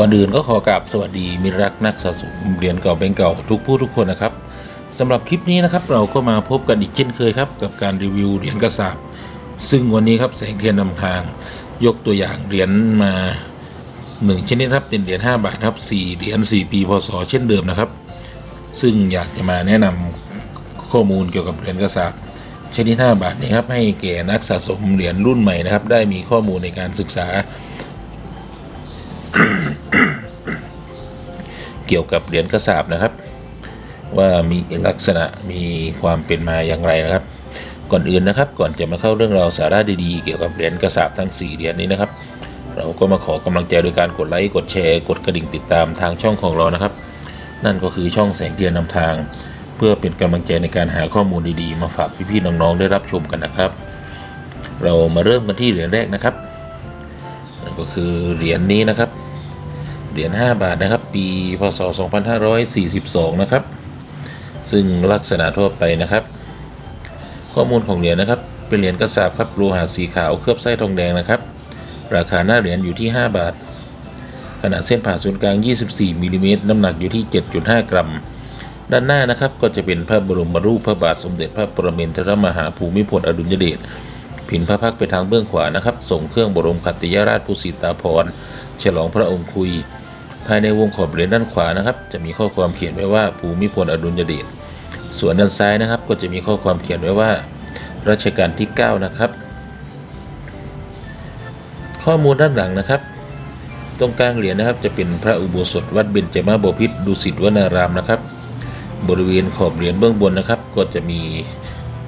ก่อนอื่นก็ขอกราบสวัสดีมิรักนักสะสมเหรียญเก่าแบงเก่าทุกผู้ทุกคนนะครับสำหรับคลิปนี้นะครับเราก็มาพบกันอีกเช่นเคยครับกับการรีวิวเหรียญกระสาบซึ่งวันนี้ครับแสงเทียนนำทาง ยกตัวอย่างเหรียญมาหนึ่งชนิดครับเป็นเหรียญ5บาทครับ4เหรียญ4ปีพศเช่นเดิมนะครับ ซึ่งอยากจะมาแนะนำข้อมูลเกี่ยวกับเหรียญกระสาบชนิด5บาทนี้ครับให้แก่นักสะสมเหรียญรุ่นใหม่นะครับ ได้มีข้อมูลในการศึกษา เกี่ยวกับเหรียญกระสาบนะครับ ว่ามีลักษณะมีความเป็นมาอย่างไรนะครับ ก่อนอื่นนะครับ ก่อนจะมาเข้าเรื่องราวสาระดีๆเกี่ยวกับเหรียญกระสาบทั้ง 4 เหรียญนี้นะครับ เราก็มาขอกำลังใจโดยการกดไลค์กดแชร์ กดกระดิ่งติดตามทางช่องของเรานะครับ นั่นก็คือช่องแสงเทียนนำทาง เพื่อเป็นกำลังใจในการหาข้อมูลดีๆ มาฝากพี่ๆน้องๆได้รับชมกันนะครับ เรามาเริ่มกันที่เหรียญแรกนะครับ ก็คือเหรียญนี้นะครับ เหรียญ5บาทนะครับ ปีพศ 2542 นะครับ ซึ่งลักษณะทั่วไปนะครับ ข้อมูลของเหรียญนะครับ เป็นเหรียญกระสาบครับโลหะสีขาวเคลือบไส้ทองแดงนะครับ ราคาหน้าเหรียญอยู่ที่ 5 บาท ขนาดเส้นผ่าศูนย์กลาง 24มิลลิเมตรน้ำหนักอยู่ที่ 7.5 กรัมด้านหน้านะครับก็จะเป็นพระบรมรูปพระบาทสมเด็จพระปรมินทรมหาภูมิพลอดุลยเดช ผินพระพักไปทางเบื้องขวานะครับ ส่งเครื่องบรมขัตติยราชภูสิตาภรฉลองพระองค์คุย ภายในวงขอบเหรียญด้านขวานะครับ จะมีข้อความเขียนไว้ว่าภูมิพลอดุลยเดชส่วนด้านซ้ายนะครับ ก็จะมีข้อความเขียนไว้ว่ารัชกาลที่ 9 นะครับ ข้อมูลด้านหลังนะครับ ตรงกลางเหรียญนะครับ จะเป็นพระอุโบสถวัดเบญจมาบพิตรดุสิตวนารามนะครับ บริเวณขอบเหรียญเบื้องบนนะครับ ก็จะมี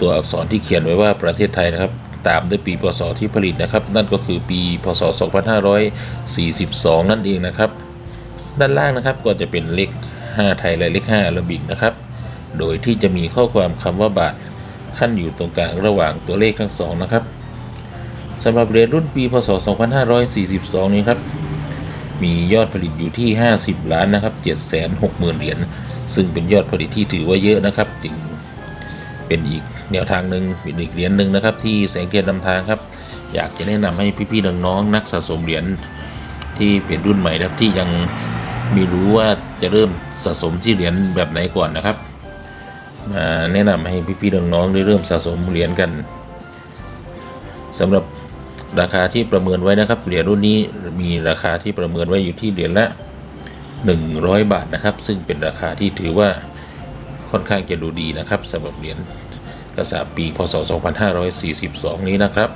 ตัวอักษรที่เขียนไว้ว่าประเทศไทยนะครับ ตามด้วยปีพศที่ผลิตนะครับ นั่นก็คือปีพศ 2542 นั่นเองนะครับ ด้านล่างนะครับก็จะเป็นเลข 5 ไทยและเลข5อาราบิกนะครับ โดยที่จะมีข้อความคำว่าบาทขั้นอยู่ตรงกลางระหว่างตัวเลขทั้งสองนะครับสำหรับเหรียญรุ่นปีพศ 2542 นี้ครับมียอดผลิตอยู่ที่ 50 ล้านนะครับ760,000เหรียญซึ่งเป็นยอดผลิตที่ถือว่าเยอะนะครับจึง เป็นอีกแนวทางหนึ่งเป็นอีกเหรียญหนึ่งนะครับ ที่แสงเทียนนำทางครับ อยากจะแนะนำให้พี่ๆน้องๆนักสะสมเหรียญที่เป็นรุ่นใหม่นะครับที่ยังไม่รู้ว่าจะเริ่มสะสมที่เหรียญแบบไหนก่อนนะครับมาแนะนำให้พี่ๆน้องๆได้เริ่มสะสมเหรียญกันสำหรับราคาที่ประเมินไว้นะครับเหรียญรุ่นนี้มีราคาที่ประเมินไว้อยู่ที่เหรียญละ 100 บาทนะครับ ซึ่งเป็นราคาที่ถือว่า ค่อนข้างจะดูดีนะครับสำหรับเหรียญกระสาบปีพศ 2542 นี้นะครับ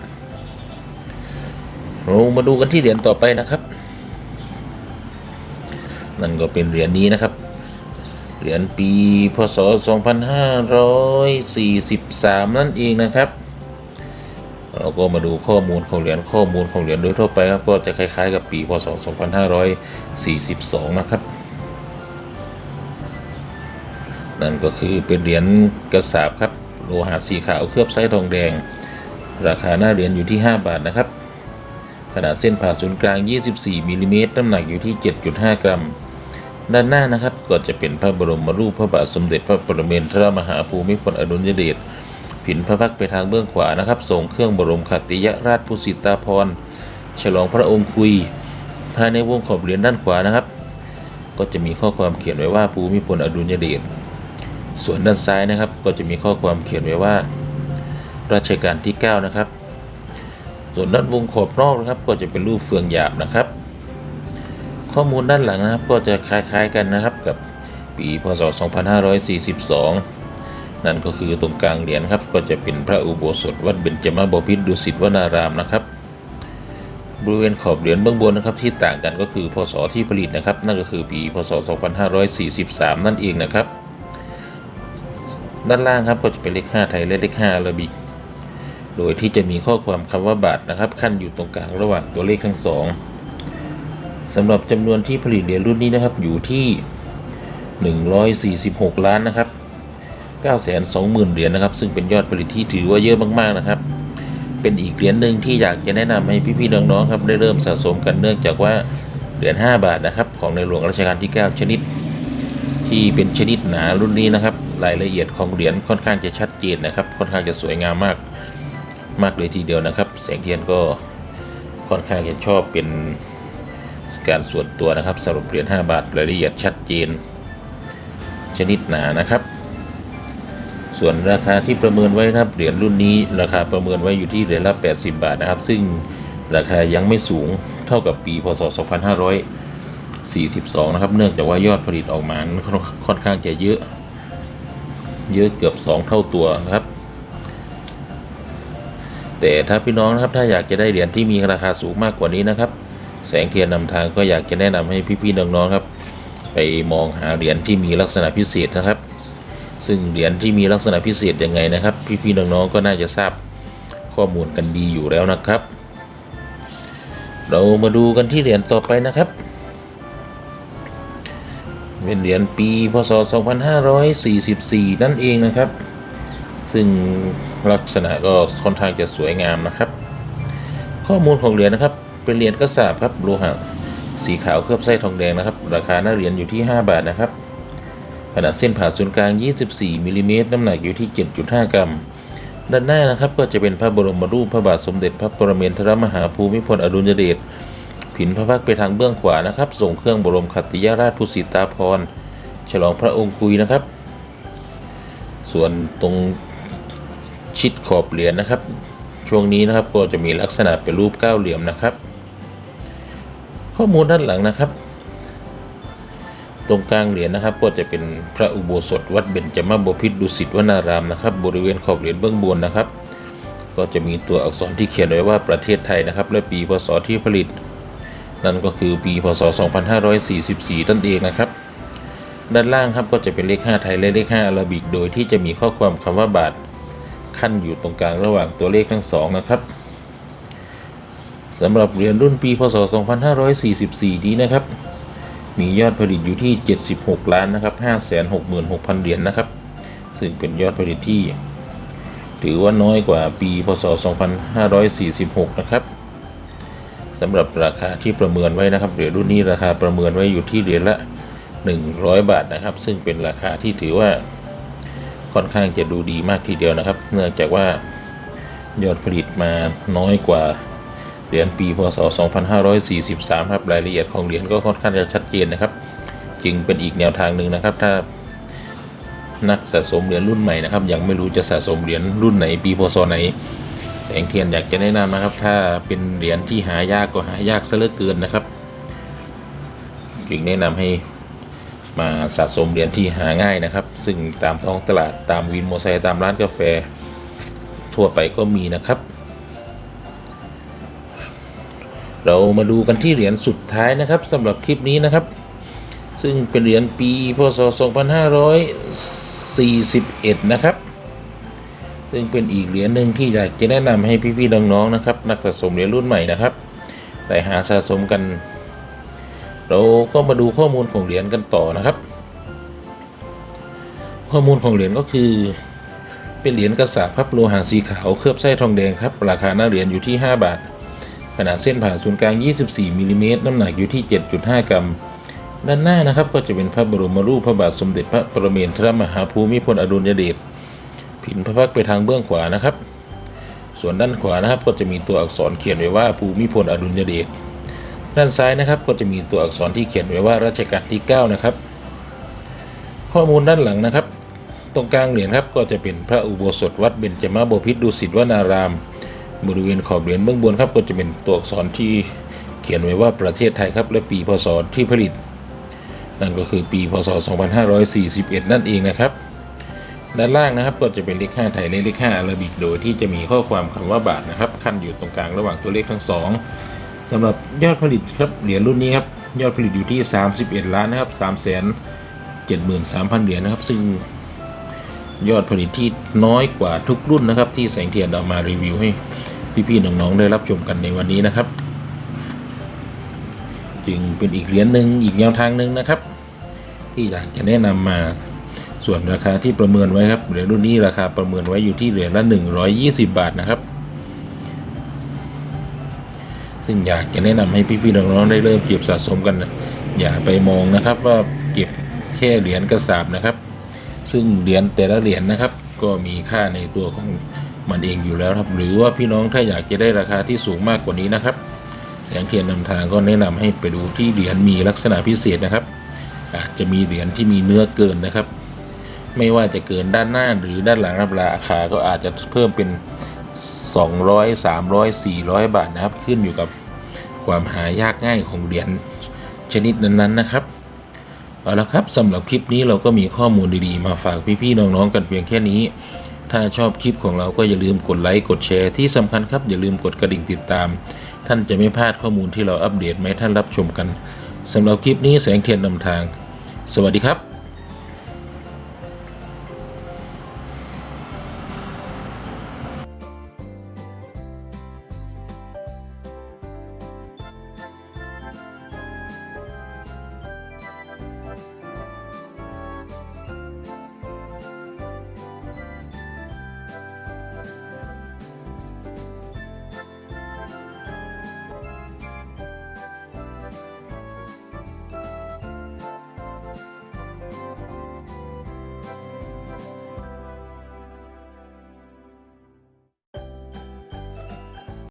เรามาดูกันที่เหรียญต่อไปนะครับ นั่นก็เป็นเหรียญนี้นะครับ เหรียญปีพศ 2543 นั่นเองนะครับ เราก็มาดูข้อมูลของเหรียญข้อมูลของเหรียญโดยทั่วไปครับก็จะคล้ายๆ กับปีพศ 2542 นะครับ นั่นก็คือเป็นเหรียญกระสาบครับโลหะสีขาวเคลือบไส้ทองแดง ราคาหน้าเหรียญอยู่ที่ 5 บาทนะครับ ขนาดเส้นผ่าศูนย์กลาง 24มิลลิเมตรน้ำหนักอยู่ที่ 7.5 กรัม ด้านหน้านะครับก็จะเป็นพระบรมรูปพระบาทสมเด็จพระปรมินทรมหาภูมิพลอดุลยเดชผินพระพักตร์ไปทางเบื้องขวานะครับส่งเครื่องบรมขติยราชภูสิตาภรณ์ฉลองพระองค์คุย ภายในวงขอบเหรียญด้านขวานะครับ ก็จะมีข้อความเขียนไว้ว่าภูมิพลอดุลยเดช ส่วนด้านซ้ายนะครับ ก็จะมีข้อความเขียนไว้ว่ารัชกาลที่ 9 นะครับ ส่วนด้านวงขอบนอกนะครับ ก็จะเป็นรูปเฟืองหยาบนะครับ ข้อมูลด้านหลังนะครับ ก็จะคล้ายๆกันนะครับกับปีพศ 2542 นั่นก็คือตรงกลางเหรียญครับ ก็จะเป็นพระอุโบสถวัดเบญจมาบพิตรดุสิตวนารามนะครับบริเวณขอบเหรียญเบื้องบนนะครับที่ต่างกันก็คือพศที่ผลิตนะครับ นั่นก็คือปีพศ 2543 นั่นเองนะครับ ด้านล่างครับก็จะเป็นเลข 5 ไทยและเลข5อาราบิก โดยที่จะมีข้อความคำว่าบาทนะครับ ขั้นอยู่ตรงกลางระหว่างตัวเลขทั้งสองสำหรับจำนวนที่ผลิตเหรียญรุ่นนี้นะครับอยู่ที่ 146 ล้านนะครับ 920,000 เหรียญนะครับ ซึ่งเป็นยอดผลิตที่ถือว่าเยอะมากๆนะครับ เป็นอีกเหรียญหนึ่งที่อยากจะแนะนำให้พี่ๆน้องๆครับได้เริ่มสะสมกันเนื่องจากว่าเหรียญ5บาทนะครับ ของในหลวงรัชกาลที่ 9 ชนิด ที่เป็นชนิดหนารุ่นนี้นะครับ รายละเอียดของเหรียญค่อนข้างจะชัดเจนนะครับ ค่อนข้างจะสวยงามมากมากเลยทีเดียวนะครับ แสงเทียนก็ค่อนข้างจะชอบเป็นการส่วนตัวนะครับสำหรับเหรียญ5บาทรายละเอียดชัดเจน ชนิดหนานะครับ ส่วนราคาที่ประเมินไว้นะครับเหรียญรุ่นนี้ราคาประเมินไว้อยู่ที่เหรียญละ80 บาทนะครับ ซึ่งราคายังไม่สูงเท่ากับปีพศ 2542 นะครับ เนื่องจากว่ายอดผลิตออกมาค่อนข้างจะเยอะ เยอะเกือบ 2 เท่าตัวนะครับ แต่ถ้าพี่น้องนะครับถ้าอยากจะได้เหรียญที่มีราคาสูงมากกว่านี้นะครับ แสงเทียนนำทางก็อยากจะแนะนำให้พี่ๆน้องๆครับ ไปมองหาเหรียญที่มีลักษณะพิเศษนะครับ ซึ่งเหรียญที่มีลักษณะพิเศษยังไงนะครับ พี่ๆน้องๆก็น่าจะทราบข้อมูลกันดีอยู่แล้วนะครับ เรามาดูกันที่เหรียญต่อไปนะครับ เป็นเหรียญปีพศ 2544 นั่นเองนะครับ ซึ่งลักษณะก็ค่อนข้างจะสวยงามนะครับ ข้อมูลของเหรียญนะครับ เป็นเหรียญกระสาบครับโลหะสีขาวเคลือบไส้ทองแดงนะครับ ราคาหน้าเหรียญอยู่ที่ 5 บาทนะครับ ขนาดเส้นผ่าศูนย์กลาง 24มิลลิเมตรน้ำหนักอยู่ที่ 7.5 กรัม ด้านหน้านะครับก็จะเป็นพระบรมรูปพระบาทสมเด็จพระปรเมนทรมหาภูมิพลอดุลยเดช ผินพระพักไปทางเบื้องขวานะครับส่งเครื่องบรมขัตติยราชภูสิตาภรฉลองพระองค์คุยนะครับ ส่วนตรงชิดขอบเหรียญนะครับ ช่วงนี้นะครับก็จะมีลักษณะเป็นรูปเก้าเหลี่ยมนะครับ ข้อมูลด้านหลังนะครับ ตรงกลางเหรียญนะครับ ก็จะเป็นพระอุโบสถวัดเบญจมบพิตรดุสิตวนารามนะครับ บริเวณขอบเหรียญเบื้องบนนะครับ ก็จะมีตัวอักษรที่เขียนไว้ว่าประเทศไทยนะครับ และปีพศที่ผลิต นั่นก็คือปีพศ 2544นั่นเองนะครับ ด้านล่างครับก็จะเป็นเลข 5 ไทยและเลข 5อาราบิก โดยที่จะมีข้อความคำว่าบาทขั้นอยู่ตรงกลางระหว่างตัวเลขทั้งสองนะครับสำหรับเหรียญรุ่นปี พศ 2544 นี้นะครับ มียอดผลิตอยู่ที่ 76 ล้านนะครับ566,000 เหรียญนะครับ ซึ่งเป็นยอดผลิตที่ ถือว่าน้อยกว่าปี พศ 2546 นะครับ สำหรับราคาที่ประเมินไว้นะครับเหรียญรุ่นนี้ราคาประเมินไว้อยู่ที่เหรียญละ 100 บาทนะครับ ซึ่งเป็นราคาที่ถือว่าค่อนข้างจะดูดีมากทีเดียวนะครับ เนื่องจากว่ายอดผลิตมาน้อยกว่าเหรียญปีพศ 2543 ครับรายละเอียดของเหรียญก็ค่อนข้างจะชัดเจนนะครับ จึงเป็นอีกแนวทางหนึ่งนะครับ ถ้านักสะสมเหรียญรุ่นใหม่นะครับ ยังไม่รู้จะสะสมเหรียญรุ่นไหนปีพศไหน งเทียนอยากจะแนะนำนะครับ ถ้าเป็นเหรียญที่หายากก็หายากซะเหลือเกินนะครับจึงแนะนำให้มาสะสมเหรียญที่หาง่ายนะครับ ซึ่งตามท้องตลาดตามวินโมไซค์ตามร้านกาแฟ ทั่วไปก็มีนะครับ เรามาดูกันที่เหรียญสุดท้ายนะครับสำหรับคลิปนี้นะครับ ซึ่งเป็นเหรียญปีพศ 2541 นะครับ ซึ่งเป็นอีกเหรียญหนึ่งที่อยากจะแนะนำให้พี่ๆน้องๆนะครับ นักสะสมเหรียญรุ่นใหม่นะครับได้หาสะสมกัน เราก็มาดูข้อมูลของเหรียญกันต่อนะครับ ข้อมูลของเหรียญก็คือ เป็นเหรียญกระสาบพับโลหะสีขาวเคลือบไส้ทองแดงครับ ราคาหน้าเหรียญอยู่ที่ 5 บาท ขนาดเส้นผ่าศูนย์กลาง 24มิลลิเมตรน้ำหนักอยู่ที่ 7.5 กรัมด้านหน้านะครับก็จะเป็นพระบรมรูปพระบาทสมเด็จพระปรเมนทรมหาภูมิพลอดุลยเดช ผินพระพักไปทางเบื้องขวานะครับ ส่วนด้านขวานะครับ ก็จะมีตัวอักษรเขียนไว้ว่าภูมิพลอดุลยเดชด้านซ้ายนะครับ ก็จะมีตัวอักษรที่เขียนไว้ว่ารัชกาลที่ 9 นะครับ ข้อมูลด้านหลังนะครับ ตรงกลางเหรียญครับก็จะเป็นพระอุโบสถวัดเบญจมาบพิตรดุสิตวนาราม บริเวณขอบเหรียญเบื้องบนครับ ก็จะเป็นตัวอักษรที่เขียนไว้ว่าประเทศไทยครับ และปีพศที่ผลิต นั่นก็คือปีพศ 2541 นั่นเองนะครับ ด้านล่างนะครับก็จะเป็นเลข5ไทยและเลข5อาราบิกโดยที่จะมีข้อความคำว่าบาทนะครับขั้นอยู่ตรงกลางระหว่างตัวเลขทั้งสองสำหรับยอดผลิตครับเหรียญรุ่นนี้ครับยอดผลิตอยู่ที่ 31 ล้านนะครับ3 7 3 0 0 0เหรียญนะครับ ซึ่งยอดผลิตที่น้อยกว่าทุกรุ่นนะครับ ที่แสงเทียนเอามารีวิวให้พี่ๆน้องๆได้รับชมกันในวันนี้นะครับ จึงเป็นอีกเหรียญหนึ่งอีกแนวทางหนึ่งนะครับ ที่อยากจะแนะนำมา ส่วนราคาที่ประเมินไว้ครับเหรียญรุ่นนี้ราคาประเมินไว้อยู่ที่เหรียญละ120 บาทนะครับ ซึ่งอยากจะแนะนำให้พี่ๆน้องๆได้เริ่มเก็บสะสมกันนะอย่าไปมองนะครับว่าเก็บแค่เหรียญกระสาบนะครับ ซึ่งเหรียญแต่ละเหรียญนะครับ ก็มีค่าในตัวของมันเองอยู่แล้วครับ หรือว่าพี่น้องถ้าอยากจะได้ราคาที่สูงมากกว่านี้นะครับ แสงเทียนนำทางก็แนะนำให้ไปดูที่เหรียญมีลักษณะพิเศษนะครับ อาจจะมีเหรียญที่มีเนื้อเกินนะครับ ไม่ว่าจะเกินด้านหน้าหรือด้านหลังรับราคาก็อาจจะเพิ่มเป็น 200 300 400 บาทนะครับ ขึ้นอยู่กับความหายากง่ายของเหรียญชนิดนั้นๆนะครับเอาละครับสำหรับคลิปนี้เราก็มีข้อมูลดีๆ มาฝากพี่ๆน้องๆกันเพียงแค่นี้ ถ้าชอบคลิปของเราก็อย่าลืมกดไลค์กดแชร์ที่สำคัญครับอย่าลืมกดกระดิ่งติดตาม ท่านจะไม่พลาดข้อมูลที่เราอัปเดตมาให้ท่านรับชมกันสำหรับคลิปนี้แสงเทียนนำทาง สวัสดีครับ